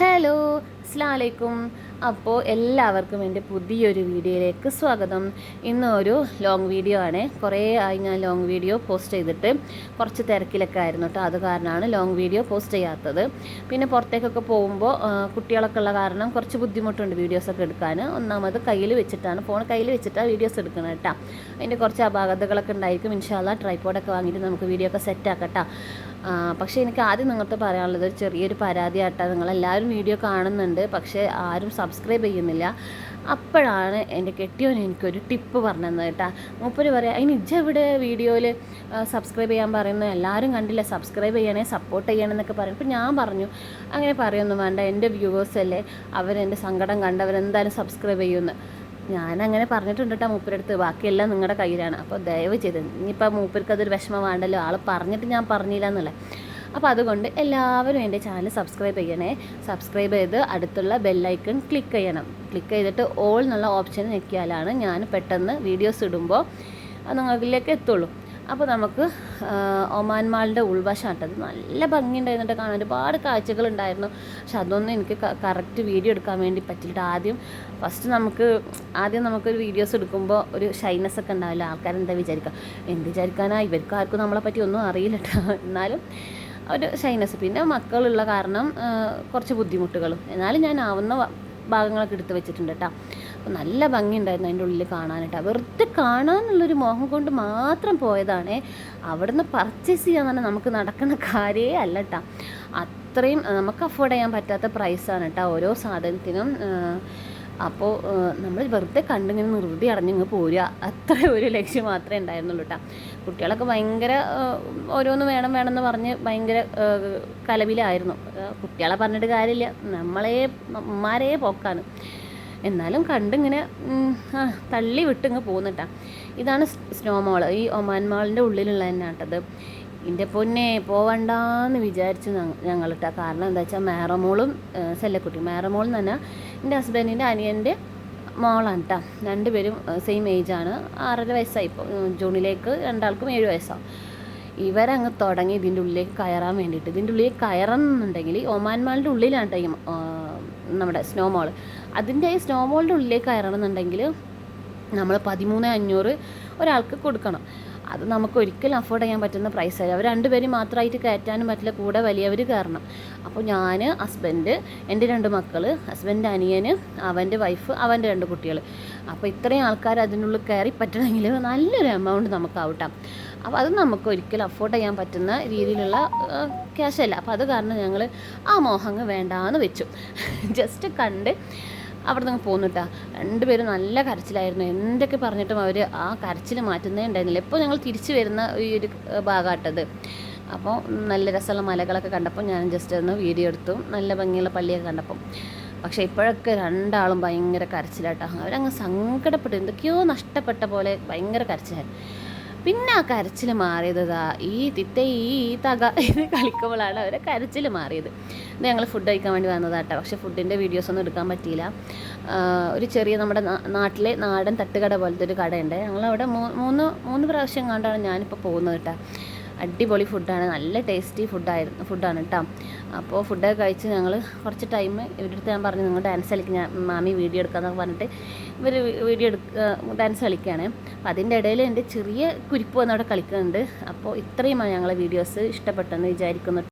Hello അസ്സാം വലൈക്കും അപ്പോൾ എല്ലാവർക്കും എന്റെ പുതിയൊരു വീഡിയോയിലേക്ക് സ്വാഗതം. ഇന്ന് ഒരു ലോങ് വീഡിയോ ആണ്. കുറേ ആയി ഞാൻ ലോങ് വീഡിയോ പോസ്റ്റ് ചെയ്തിട്ട് കുറച്ച് തിരക്കിലൊക്കെ ആയിരുന്നു കേട്ടോ അത് കാരണമാണ് ലോങ് വീഡിയോ പോസ്റ്റ് ചെയ്യാത്തത്. പിന്നെ പുറത്തേക്കൊക്കെ പോകുമ്പോൾ കുട്ടികളൊക്കെ ഉള്ള കാരണം കുറച്ച് ബുദ്ധിമുട്ടുണ്ട് വീഡിയോസൊക്കെ എടുക്കാൻ. ഒന്നാമത് കയ്യിൽ വെച്ചിട്ടാണ്. ഫോൺ കയ്യിൽ വെച്ചിട്ടാണ് വീഡിയോസ് എടുക്കുന്നത് കേട്ടോ അതിന്റെ കുറച്ച് അപാകതകളൊക്കെ ഉണ്ടായിരിക്കും. ഇൻഷാല്ല ട്രൈപ്പോഡൊക്കെ വാങ്ങിയിട്ട് നമുക്ക് വീഡിയോ ഒക്കെ സെറ്റ് ആക്കട്ടോ ആ, പക്ഷേ എനിക്ക് ആദ്യം നിങ്ങൾക്ക് പറയാനുള്ളത് ഒരു ചെറിയൊരു പരാതിയായിട്ടാണ് നിങ്ങളെല്ലാവരും വീഡിയോ കാണുന്നുണ്ട്. പക്ഷേ ആരും സബ്സ്ക്രൈബ് ചെയ്യുന്നില്ല. അപ്പോഴാണ് എന്റെ കെട്ടിയോൻ എനിക്കൊരു ടിപ്പ് പറഞ്ഞത് കേട്ടോ. മൂപ്പര് പറയാം അതിന് ഇജ്ജെവിടെ വീഡിയോയിൽ സബ്സ്ക്രൈബ് ചെയ്യാൻ പറയുന്നു എല്ലാവരും കണ്ടില്ല? സബ്സ്ക്രൈബ് ചെയ്യണേ സപ്പോർട്ട് ചെയ്യണം എന്നൊക്കെ പറയും. അപ്പോൾ ഞാൻ പറഞ്ഞു അങ്ങനെ പറയൊന്നും വേണ്ട. എന്റെ വ്യൂവേഴ്സ് അല്ലേ? അവരെന്റെ സങ്കടം കണ്ടവരെന്തായാലും സബ്സ്ക്രൈബ് ചെയ്യുമെന്ന് ഞാനങ്ങനെ പറഞ്ഞിട്ടുണ്ട് കേട്ടോ മൂപ്പരടുത്ത് ബാക്കിയെല്ലാം നിങ്ങളുടെ കയ്യിലാണ്. അപ്പോൾ ദയവ് ചെയ്ത് ഇനിയിപ്പോൾ മൂപ്പർക്ക് അതൊരു വിഷമം വേണ്ടല്ലോ. ആൾ പറഞ്ഞിട്ട് ഞാൻ പറഞ്ഞില്ല എന്നല്ലേ. അപ്പോൾ അതുകൊണ്ട് എല്ലാവരും എന്റെ ചാനൽ സബ്സ്ക്രൈബ് ചെയ്യണേ. സബ്സ്ക്രൈബ് ചെയ്ത് അടുത്തുള്ള ബെല്ലൈക്കൺ ക്ലിക്ക് ചെയ്യണം. ക്ലിക്ക് ചെയ്തിട്ട് ഓൾ എന്നുള്ള ഓപ്ഷൻ ഞെക്കിയാലാണ് ഞാൻ പെട്ടെന്ന് വീഡിയോസ് ഇടുമ്പോൾ നിങ്ങളിലേക്ക് എത്തുള്ളൂ. അപ്പോൾ നമുക്ക് ഒമാൻ മാളിന്റെ ഉൾവശമാട്ടത് നല്ല ഭംഗിയുണ്ടായിരുന്നിട്ട് കാണാൻ. ഒരുപാട് കാഴ്ചകളുണ്ടായിരുന്നു പക്ഷെ അതൊന്നും എനിക്ക് കറക്റ്റ് വീഡിയോ എടുക്കാൻ വേണ്ടി പറ്റിയിട്ട് ആദ്യം ഫസ്റ്റ് നമുക്ക് ആദ്യം നമുക്കൊരു വീഡിയോസ് എടുക്കുമ്പോൾ ഒരു ഷൈനസ് ഒക്കെ ഉണ്ടാവില്ല. ആൾക്കാരെന്താ വിചാരിക്കുക എന്ത് വിചാരിക്കാനാ? ഇവർക്ക് ആർക്കും നമ്മളെ പറ്റി ഒന്നും അറിയില്ല എന്നാലും ഒരു ഷൈനസ് പിന്നെ മക്കളുള്ള കാരണം കുറച്ച് ബുദ്ധിമുട്ടുകളും. എന്നാലും ഞാൻ ആവുന്ന ഭാഗങ്ങളൊക്കെ എടുത്ത് വെച്ചിട്ടുണ്ട് കേട്ടോ അപ്പോൾ നല്ല ഭംഗിയുണ്ടായിരുന്നു അതിന്റെ ഉള്ളിൽ കാണാനായിട്ട്. വെറുതെ കാണാനുള്ളൊരു മോഹം കൊണ്ട് മാത്രം പോയതാണ്. അവിടുന്ന് പർച്ചേസ് ചെയ്യാൻ തന്നെ നമുക്ക് നടക്കുന്ന കാര്യേ അല്ല കേട്ടോ അത്രയും നമുക്ക് അഫോർഡ് ചെയ്യാൻ പറ്റാത്ത പ്രൈസാണ് കേട്ടോ ഓരോ സാധനത്തിനും അപ്പോൾ നമ്മൾ വെറുതെ കണ്ടിങ്ങനെ നിർവൃതി അടഞ്ഞിങ്ങ് പോരുക. അത്ര ഒരു ലക്ഷ്യം മാത്രമേ ഉണ്ടായിരുന്നുള്ളൂ കേട്ടോ കുട്ടികളൊക്കെ ഭയങ്കര ഓരോന്ന് വേണം വേണം എന്ന് പറഞ്ഞ് ഭയങ്കര കലവിലായിരുന്നു കുട്ടികളെ പറഞ്ഞിട്ട് കാര്യമില്ല. നമ്മളെ അമ്മമാരെ പോക്കാണ്. എന്നാലും കണ്ടിങ്ങനെ തള്ളി വിട്ടിങ്ങ് പോകുന്നിട്ടാ ഇതാണ് സ്നോ മോൾ ഈ ഒമാൻ മാളിന്റെ ഉള്ളിലുള്ള തന്നെ കേട്ടത് എന്റെ പൊന്നെ പോവണ്ടെന്ന് വിചാരിച്ചു ഞങ്ങൾ ഇട്ടാ കാരണം എന്താ വെച്ചാൽ മേറമോളും സെല്ലക്കുട്ടി. മേറമോൾ എന്ന് പറഞ്ഞാൽ എന്റെ ഹസ്ബൻഡിന്റെ അനിയന്റെ മോളാണ് കേട്ടോ രണ്ടുപേരും സെയിം ഏജാണ് ആറര വയസ്സായി ഇപ്പോൾ ജൂണിലേക്ക് രണ്ടാൾക്കും ഏഴ് വയസ്സാവും. ഇവരങ്ങ് തുടങ്ങി ഇതിന്റെ ഉള്ളിലേക്ക് കയറാൻ വേണ്ടിയിട്ട്. ഇതിന്റെ ഉള്ളിൽ കയറണമെന്നുണ്ടെങ്കിൽ ഒമാൻ ഒമാൻമാളിന്റെ ഉള്ളിലാണ് ടൈം നമ്മുടെ സ്നോ മോൾ അതിന്റെ ഈ സ്നോ മോളിന്റെ ഉള്ളിലേക്ക് കയറണമെന്നുണ്ടെങ്കിൽ നമ്മൾ പതിമൂന്ന് അഞ്ഞൂറ് ഒരാൾക്ക് കൊടുക്കണം. അത് നമുക്ക് ഒരിക്കലും അഫോർഡ് ചെയ്യാൻ പറ്റുന്ന പ്രൈസായി അവർ രണ്ടുപേരും മാത്രമായിട്ട് കയറ്റാനും പറ്റില്ല കൂടെ വലിയവർ കയറണം. അപ്പോൾ ഞാൻ ഹസ്ബൻഡ് എന്റെ രണ്ട് മക്കൾ ഹസ്ബൻഡ് അനിയന് അവന്റെ വൈഫ് അവന്റെ രണ്ട് കുട്ടികൾ. അപ്പോൾ ഇത്രയും ആൾക്കാർ അതിനുള്ളിൽ കയറി പറ്റണമെങ്കിൽ നല്ലൊരു എമൗണ്ട് നമുക്ക് ഔട്ടാം അപ്പോൾ അത് നമുക്ക് ഒരിക്കലും അഫോർഡ് ചെയ്യാൻ പറ്റുന്ന രീതിയിലുള്ള ക്യാഷല്ല അപ്പോൾ അത് കാരണം ഞങ്ങൾ ആ മോഹങ്ങ് വേണ്ടാന്ന് വെച്ചു. ജസ്റ്റ് കണ്ട് അവിടെ നിന്ന് കേട്ടോ രണ്ടുപേരും നല്ല കരച്ചിലായിരുന്നു. എന്തൊക്കെ പറഞ്ഞിട്ടും അവർ ആ കരച്ചിൽ മാറ്റുന്നേ ഉണ്ടായിരുന്നില്ല. ഇപ്പോൾ ഞങ്ങൾ തിരിച്ചു വരുന്ന ഈ ഒരു ഭാഗമാട്ടത് അപ്പോൾ നല്ല രസമുള്ള മലകളൊക്കെ കണ്ടപ്പോൾ ഞാൻ ജസ്റ്റ് ഒന്ന് വീഡിയോ എടുത്തു. നല്ല ഭംഗിയുള്ള പള്ളിയൊക്കെ കണ്ടപ്പം. പക്ഷേ ഇപ്പോഴൊക്കെ രണ്ടാളും ഭയങ്കര കരച്ചിലാട്ടോ അവരങ്ങ് സങ്കടപ്പെട്ടു. എന്തൊക്കെയോ നഷ്ടപ്പെട്ട പോലെ ഭയങ്കര കരച്ചിലായിരുന്നു. പിന്നെ ആ കരച്ചിൽ മാറിയത് ഈ തിത്ത ഈ തക ഇത് കളിക്കുമ്പോഴാണ് അവരെ കരച്ചിൽ മാറിയത്. ഇത് ഞങ്ങൾ ഫുഡ് കഴിക്കാൻ വേണ്ടി വന്നതാട്ടോ. പക്ഷേ ഫുഡിന്റെ വീഡിയോസ് ഒന്നും എടുക്കാൻ പറ്റിയില്ല. ഒരു ചെറിയ നമ്മുടെ നാട്ടിലെ നാടൻ തട്ടുകട പോലത്തെ ഒരു കടയുണ്ട്. ഞങ്ങളവിടെ മൂന്ന് മൂന്ന് പ്രാവശ്യം കണ്ടാണ് ഞാനിപ്പോൾ പോകുന്നത് കേട്ടോ. അടിപൊളി ഫുഡാണ് നല്ല ടേസ്റ്റി ഫുഡായിരുന്നു ഫുഡാണ് കേട്ടോ അപ്പോൾ ഫുഡൊക്കെ കഴിച്ച് ഞങ്ങൾ കുറച്ച് ടൈം ഇവരുടെ അടുത്ത് ഞാൻ പറഞ്ഞു നിങ്ങൾ ഡാൻസ് കളിക്കുക മാമി വീഡിയോ എടുക്കാമെന്നൊക്കെ പറഞ്ഞിട്ട് ഇവർ വീഡിയോ എടുക്കുക ഡാൻസ് കളിക്കുകയാണ് അപ്പോൾ അതിന്റെ ഇടയിൽ എന്റെ ചെറിയ കുരിപ്പ് വന്നവിടെ കളിക്കുന്നുണ്ട്. അപ്പോൾ ഇത്രയുമാണ് ഞങ്ങളെ വീഡിയോസ് ഇഷ്ടപ്പെട്ടെന്ന് വിചാരിക്കുന്നു.